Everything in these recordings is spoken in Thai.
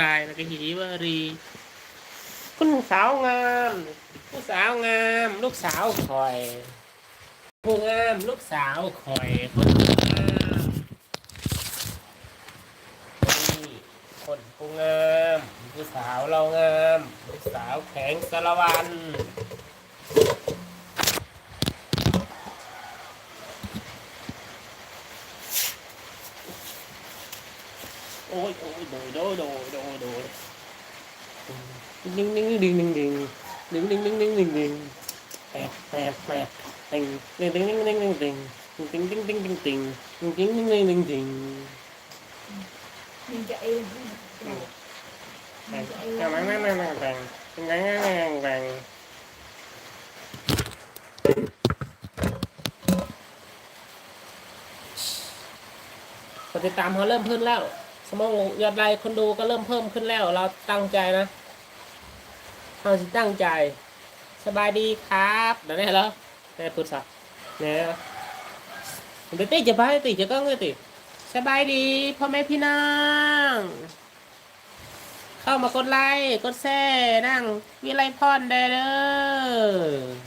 รายแล้วก็หีวรี คุณสาวงามผู้สาวงาม ลูกสาวคอยผู้งามลูกสาวคอยคนงามนี่คนผู้งามผู้สาวเรางาม ลูกสาวแข็งสารวัน ดึงดึงดึงดึงดึงดึงดึงดึงดึงดึงดึงดึงดึงดึงดึงดึงดึงดึง mình chạy em แบ่งแบ่งแบ่งแบ่งแบ่งแบ่งแบ่งแบ่งแบ่งคนติดตามเขาเริ่มเพิ่มแล้ว สมองยอดไลค์คนดูก็เริ่มเพิ่มขึ้นแล้ว เราตั้งใจนะเราสิตั้งใจ สบายดีครับเดี๋ยวนี้แล้วนี่พูดสักเนี่ยเดี๋ยวติจะไปติจะก็เงยติสบายดีพ่อแม่พี่น้องเข้ามากดไลค์กดแชร์นั่งวิไลพรได้เด้อ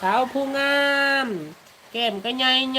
สาวผู้งาม แก้มก็ใหญ่ใ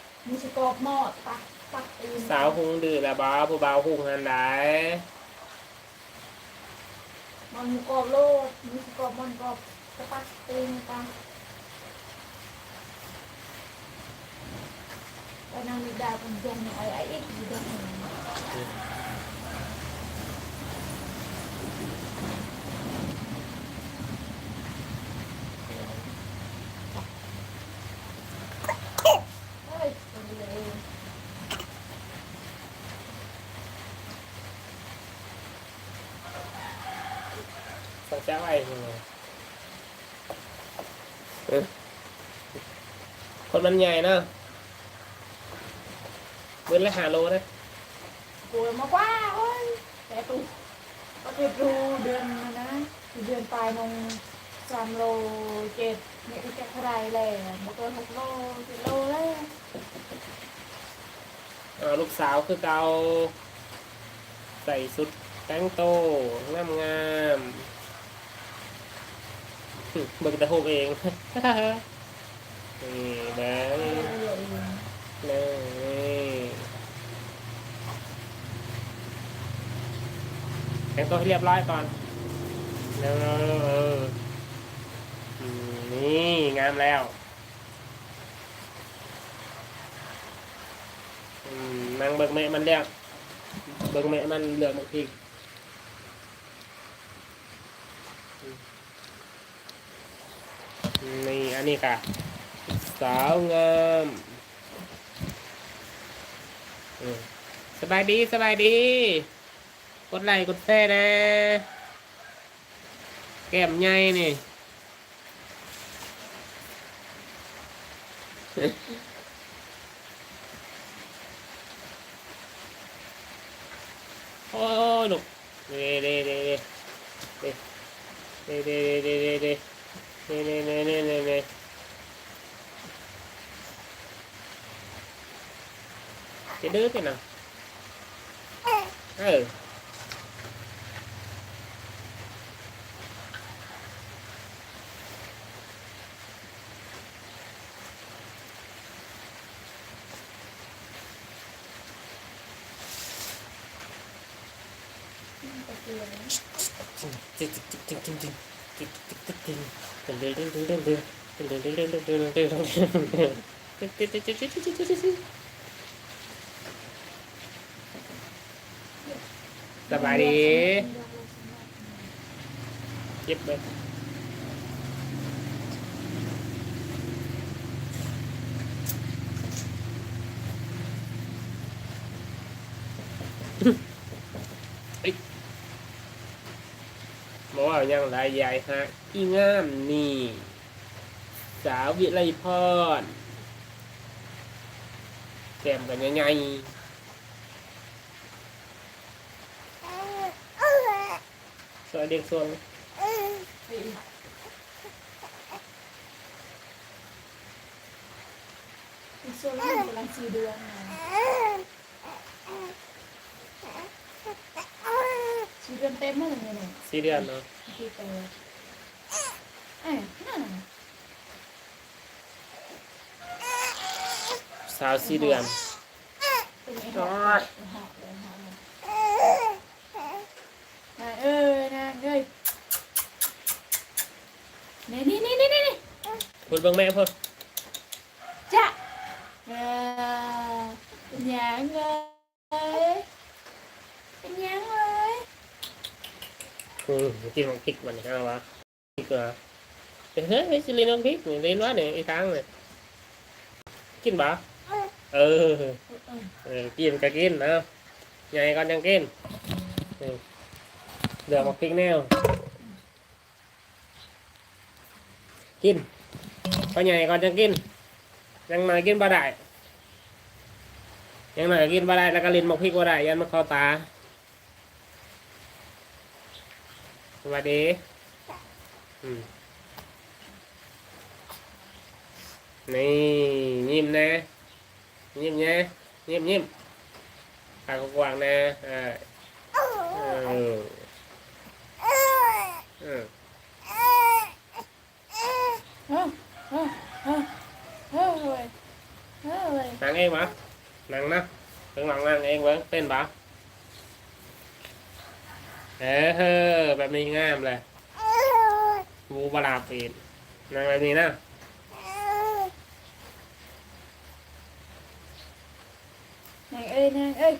มีสกอบหมอดปักปักเองสาวหุงดื่อละบ้าผู้บ่าวหุงหันได้มันหมูกอบโลดมีสกอบมันกอบสปักเองปักไปนั่งดีดาวคนเดียวหน่อยไอ้อีกอยู่ด้ว จ้าไอ้ยังไงเออคนมันใหญ่เนอะเบิ้ลละหาโลนะกลัวมากว่าโอ้ยแต่ตูก็จะดูเดือนมานะเดือนปลายนงสามโลเจ็ดเนี่ยก็จะเท่าไรเลยมาเกินหกโลเจ็ดโลเลยเอาลูกสาวคือเกาใส่สุดแต่งโตงามงามๆหึ เบิกแต่หกเองนี่แบงนี่แต่งตัวให้เรียบร้อยก่อนแล้วนี่งามแล้วนางเบิกเมมันเรียกเบิกเมมันเหลือกมันพริกอื นี่อันนี้ค่ะ สาวงามสบายดีสบายดี กดไลค์กดแชร์นะ แก้มใหญ่นี่โอ้ยลูกเด้เด้เด้เด้เด้เด้เด้เด้ นี่นี่นี่นี่นี่นี่จะดื้อไปนะเออจริงจริงจริงะดื้อะไหนเออสบายดีเย็บไป บอกว่ายังไรยายฮะอีงามนี่ สาววิไลพรแก้มกันยังไงสวัสดีส่วนส่วนละหนึ่งกำลังสี่เดือนนะ สี่เดือนเต็มเลยเนี่ยเนี่ยสี่เดือนเนาะที่เตยเอ้ยนั่นน่ะสาวสี่เดือนเป็นไอ้หอบหอบเลยหอบเลยนายเอ้ยนายเอ้ยนี่นี่นี่นี่นี่พูดเบิ่งแม่พูด จ้ะเออเป็นยังเลยเป็นยังเลย อืมกินของพริกมันเอาวะพริกเหรอเฮ้ยเฮ้ยสิลินของพริกนี่ลินวะเนี่ยไอ้ทางเนี่ยกินบ่เออเสวัสดีอืมนี่ยิ้มนะยิ้มนะยิ้มยิ้มปากกว้างๆนะเออเออเออเออเออเออเออเว้ยเออเว้ยนั่งเองปะนั่งนะถึงหลังนั่งเองเว้ยเต้นปะ เออแบบนี้งามเลยบูบลาปีนนั่งแบบนี้นะนางเอ้ยนางเอ้ย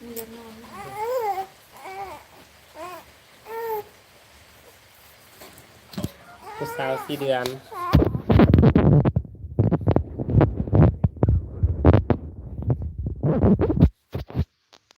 มีจะนอนไหม ผู้สาวสี่เดือน